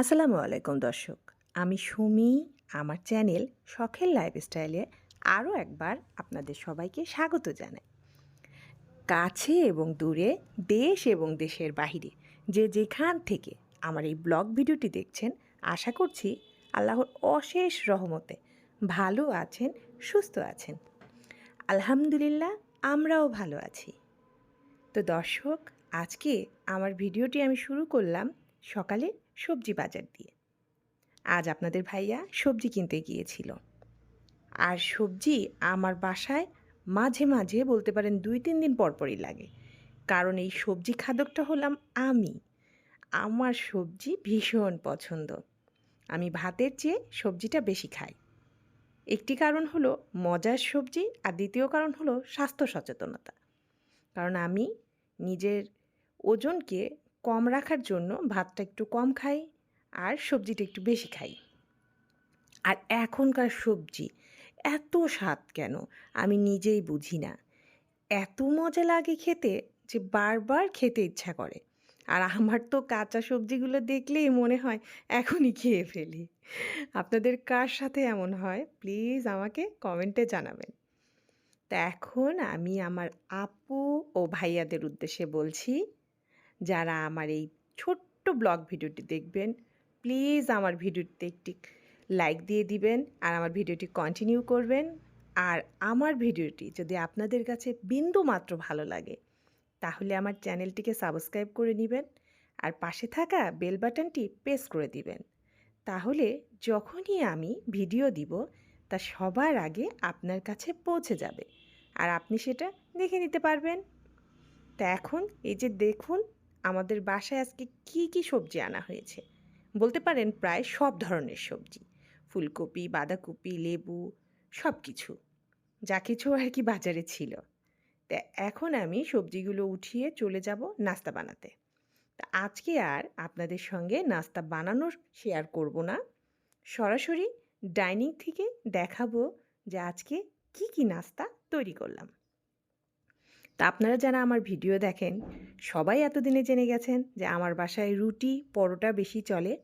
আসসালামু আলাইকুম, দর্শক। আমি সুমি, আমার চ্যানেল শখের লাইফস্টাইলে আরও একবার আপনাদের সবাইকে স্বাগত জানাই। কাছে এবং দূরে, দেশ এবং দেশের বাহিরে যে যেখান থেকে আমার এই ব্লগ ভিডিওটি দেখছেন, আশা করছি আল্লাহর অশেষ রহমতে ভালো আছেন, সুস্থ আছেন। আলহামদুলিল্লাহ, আমরাও ভালো আছি। তো দর্শক, আজকে আমার ভিডিওটি আমি শুরু করলাম সকালে সবজি বাজার দিয়ে। আজ আপনাদের ভাইয়া সবজি কিনতে গিয়েছিল। আর সবজি আমার বাসায় মাঝে মাঝে বলতে পারেন দুই, তিন দিন পরপরই লাগে। কারণ এই সবজি খাদকটা হলাম আমি। আমার সবজি ভীষণ পছন্দ। আমি ভাতের চেয়ে সবজিটা বেশি খাই। একটি কারণ হলো মজার সবজি আর দ্বিতীয় কারণ হলো স্বাস্থ্য সচেতনতা। কারণ আমি নিজের ওজনকে কম রাখার জন্য ভাতটা একটু কম খাই আর সবজিটা একটু বেশি খাই। আর এখনকার সবজি এত স্বাদ কেন? আমি নিজেই বুঝি না। এত মজা লাগে খেতে যে বারবার খেতে ইচ্ছা করে। আর আমার তো কাঁচা সবজিগুলো দেখলেই মনে হয় এখনই খেয়ে ফেলি। আপনাদের কার সাথে এমন হয়? প্লিজ আমাকে কমেন্টে জানাবেন। তা এখন আমি আমার আপু ও ভাইয়াদের উদ্দেশ্যে বলছি যারা আমার এই ছোট্ট ব্লগ ভিডিওটি দেখবেন, প্লিজ আমার ভিডিওটিতে একটি লাইক দিয়ে দিবেন আর আমার ভিডিওটি কন্টিনিউ করবেন। আর আমার ভিডিওটি যদি আপনাদের কাছে বিন্দু মাত্র ভালো লাগে, তাহলে আমার চ্যানেলটিকে সাবস্ক্রাইব করে নেবেন আর পাশে থাকা বেল বাটনটি প্রেস করে দিবেন। তাহলে যখনই আমি ভিডিও দিব, তা সবার আগে আপনার কাছে পৌঁছে যাবে আর আপনি সেটা দেখে নিতে পারবেন। তা এখন এই যে দেখুন আমাদের বাসায় আজকে কি কি সবজি আনা হয়েছে? বলতে পারেন প্রায় সব ধরনের সবজি। ফুলকপি, বাঁধাকপি, লেবু সব কিছু যা কিছু আর কি বাজারে ছিল। তা এখন আমি সবজিগুলো উঠিয়ে চলে যাব নাস্তা বানাতে। তা আজকে আর আপনাদের সঙ্গে নাস্তা বানানোর শেয়ার করব না। সরাসরি ডাইনিং থেকে দেখাবো যে আজকে কি কি নাস্তা তৈরি করলাম। তা আপনারা যারা আমার ভিডিও দেখেন, সবাই এতদিনে জেনে গেছেন যে আমার বাসায় রুটি, পরোটা বেশি চলে।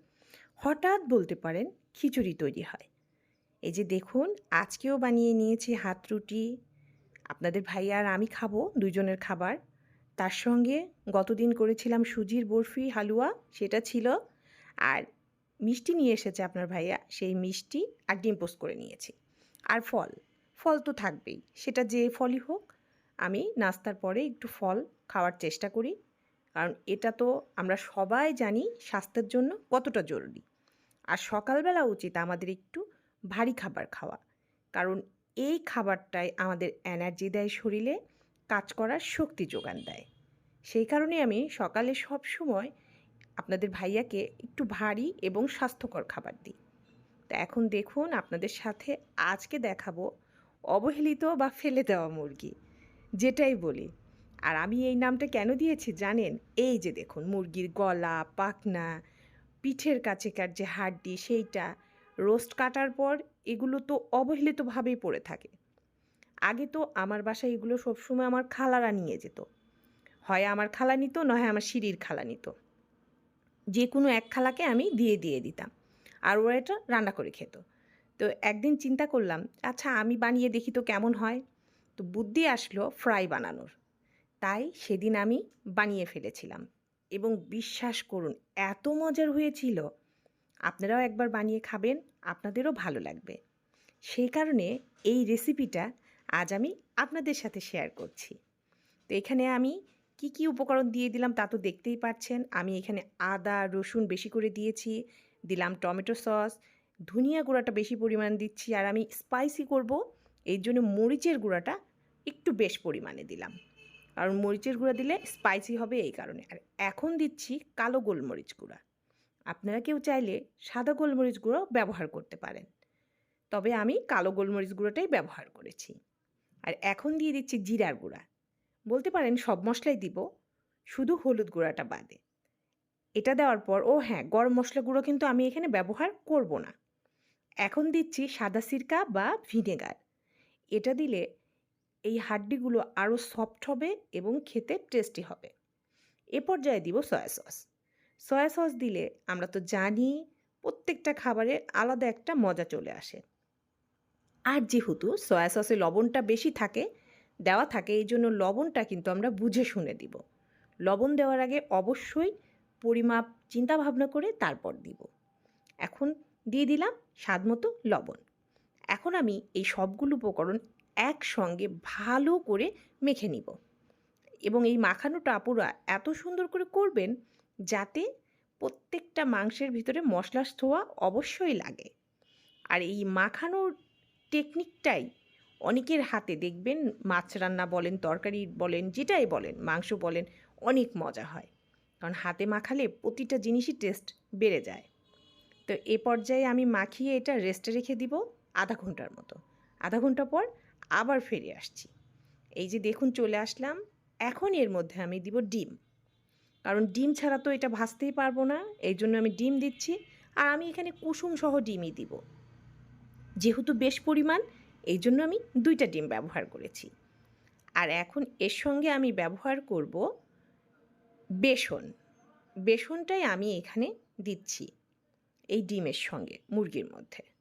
হঠাৎ বলতে পারেন খিচুড়ি তৈরি হয়। এই যে দেখুন, আজকেও বানিয়ে নিয়েছি হাত রুটি। আপনাদের ভাই আর আমি খাব দুজনের খাবার। তার সঙ্গে গতদিন করেছিলাম সুজির বরফি হালুয়া, সেটা ছিল। আর মিষ্টি নিয়ে এসেছে আপনার ভাইয়া, সেই মিষ্টি আর ডিম পোস্ট করে নিয়েছি। আর ফল ফল তো থাকবেই, সেটা যে ফলই হোক। আমি নাস্তার পরে একটু ফল খাওয়ার চেষ্টা করি। কারণ এটা তো আমরা সবাই জানি স্বাস্থ্যের জন্য কতটা জরুরি। আর সকালবেলা উচিত আমাদের একটু ভারী খাবার খাওয়া। কারণ এই খাবারটাই আমাদের এনার্জি দেয় শরীরে, কাজ করার শক্তি যোগান দেয়। সেই কারণে আমি সকালে সব সময় আপনাদের ভাইয়াকে একটু ভারী এবং স্বাস্থ্যকর খাবার দিই। তা এখন দেখুন আপনাদের সাথে আজকে দেখাবো অবহেলিত বা ফেলে দেওয়া মুরগি। যেটাই বলি। আর আমি এই নামটা কেন দিয়েছি জানেন? এই যে দেখুন, মুরগির গলা, পাখনা, পিঠের কাছেকার যে হাড্ডি, সেইটা রোস্ট কাটার পর এগুলো তো অবহেলিতভাবেই পড়ে থাকে। আগে তো আমার বাসায় এগুলো সবসময় আমার খালারা নিয়ে যেত। হয় আমার খালা নিত, নয় আমার সিঁড়ির খালা নিত। যে কোনো এক খালাকে আমি দিয়ে দিয়ে দিতাম। আর ওরা এটা রান্না করে খেত। তো একদিন চিন্তা করলাম আচ্ছা আমি বানিয়ে দেখি তো কেমন হয়? তো বুদ্ধি আসলো ফ্রাই বানানোর। তাই সেদিন আমি বানিয়ে ফেলেছিলাম। এবং বিশ্বাস করুন, এত মজার হয়েছিল। আপনারাও একবার বানিয়ে খাবেন, আপনাদেরও ভালো লাগবে। সেই কারণে এই রেসিপিটা আজ আমি আপনাদের সাথে শেয়ার করছি। তো এখানে আমি কি কি উপকরণ দিয়ে দিলাম তা তো দেখতেই পাচ্ছেন। আমি এখানে আদা, রসুন বেশি করে দিয়েছি, দিলাম টমেটো সস, ধনিয়া গুঁড়াটা বেশি পরিমাণ দিচ্ছি, আর আমি স্পাইসি করব এই জন্য মরিচের গুঁড়াটা একটু বেশ পরিমাণে দিলাম। কারণ মরিচের গুঁড়া দিলে স্পাইসি হবে এই কারণে। আর এখন দিচ্ছি কালো গোলমরিচ গুঁড়া। আপনারা কেউ চাইলে সাদা গোলমরিচ গুঁড়ো ব্যবহার করতে পারেন। তবে আমি কালো গোলমরিচ গুঁড়োটাই ব্যবহার করেছি। আর এখন দিয়ে দিচ্ছি জিরার গুঁড়া। বলতে পারেন সব মশলাই দিব, শুধু হলুদ গুঁড়াটা বাদে। এটা দেওয়ার পর, ও হ্যাঁ গরম মশলা গুঁড়ো কিন্তু আমি এখানে ব্যবহার করব না। এখন দিচ্ছি সাদা সিরকা বা ভিনেগার। এটা দিলে এই হাড্ডিগুলো আরও সফট হবে এবং খেতে টেস্টি হবে। এ পর্যায়ে দিব সয়া সস। সয়া সস দিলে আমরা তো জানি প্রত্যেকটা খাবারে আলাদা একটা মজা চলে আসে। আর যেহেতু সয়া সসে লবণটা বেশি থাকে, দেওয়া থাকে, এই জন্য লবণটা কিন্তু আমরা বুঝে শুনে দিব। লবণ দেওয়ার আগে অবশ্যই পরিমাপ চিন্তা ভাবনা করে তারপর দিব। এখন দিয়ে দিলাম স্বাদ মতো লবণ। এখন আমি এই সবগুলো উপকরণ একসঙ্গে ভালো করে মেখে নিব। এবং এই মাখানোটা আপুরা এত সুন্দর করে করবেন যাতে প্রত্যেকটা মাংসের ভিতরে মশলা ছোঁয়া অবশ্যই লাগে। আর এই মাখানোর টেকনিকটাই অনেকের হাতে দেখবেন, মাছ রান্না বলেন, তরকারি বলেন, যেটাই বলেন, মাংস বলেন, অনেক মজা হয়। কারণ হাতে মাখালে প্রতিটা জিনিসই টেস্ট বেড়ে যায়। তো এ পর্যায়ে আমি মাখিয়ে এটা রেস্টে রেখে দিব। আধা ঘণ্টার মতো। আধা ঘণ্টা পর আবার ফিরে আসছি। এই যে দেখুন, চলে আসলাম। এখন এর মধ্যে আমি দিব ডিম। কারণ ডিম ছাড়া তো এটা ভাজতেই পারব না, এই জন্য আমি ডিম দিচ্ছি। আর আমি এখানে কুসুম সহ ডিমই দিব। যেহেতু বেশ পরিমাণ, এই জন্য আমি দুইটা ডিম ব্যবহার করেছি। আর এখন এর সঙ্গে আমি ব্যবহার করব বেসন। বেসনটাই আমি এখানে দিচ্ছি, এই ডিমের সঙ্গে, মুরগির মধ্যে।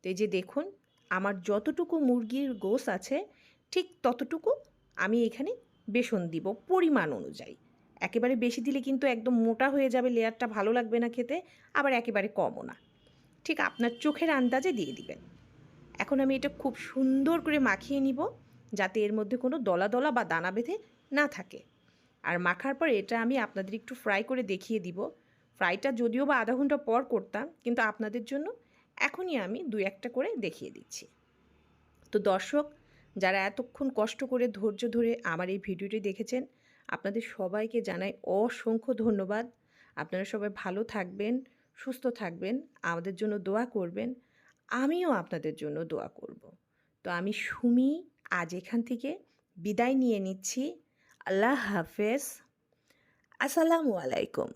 তো এই যে দেখুন, আমার যতটুকু মুরগির গোস আছে, ঠিক ততটুকু আমি এখানে বেসন দিব পরিমাণ অনুযায়ী। একেবারে বেশি দিলে কিন্তু একদম মোটা হয়ে যাবে, লেয়ারটা ভালো লাগবে না খেতে, আবার একেবারে কমও না। ঠিক আপনার চোখের আন্দাজে দিয়ে দিবেন। এখন আমি এটা খুব সুন্দর করে মাখিয়ে নিব, যাতে এর মধ্যে কোনো দলা দলা বা দানা বেঁধে না থাকে। আর মাখার পর এটা আমি আপনাদের একটু ফ্রাই করে দেখিয়ে দিব। ফ্রাইটা যদিও বা আধা ঘণ্টা পর করতাম, কিন্তু আপনাদের জন্য এখনই আমি দুই একটা করে দেখিয়ে দিচ্ছি। তো দর্শক, যারা এতক্ষণ কষ্ট করে ধৈর্য ধরে আমার এই ভিডিওটি দেখেছেন, আপনাদের সবাইকে জানাই অসংখ্য ধন্যবাদ। আপনারা সবাই ভালো থাকবেন, সুস্থ থাকবেন, আমাদের জন্য দোয়া করবেন, আমিও আপনাদের জন্য দোয়া করব। তো আমি সুমি, আজ এখান থেকে বিদায় নিয়ে নিচ্ছি। আল্লাহ হাফেজ। আসসালামু আলাইকুম।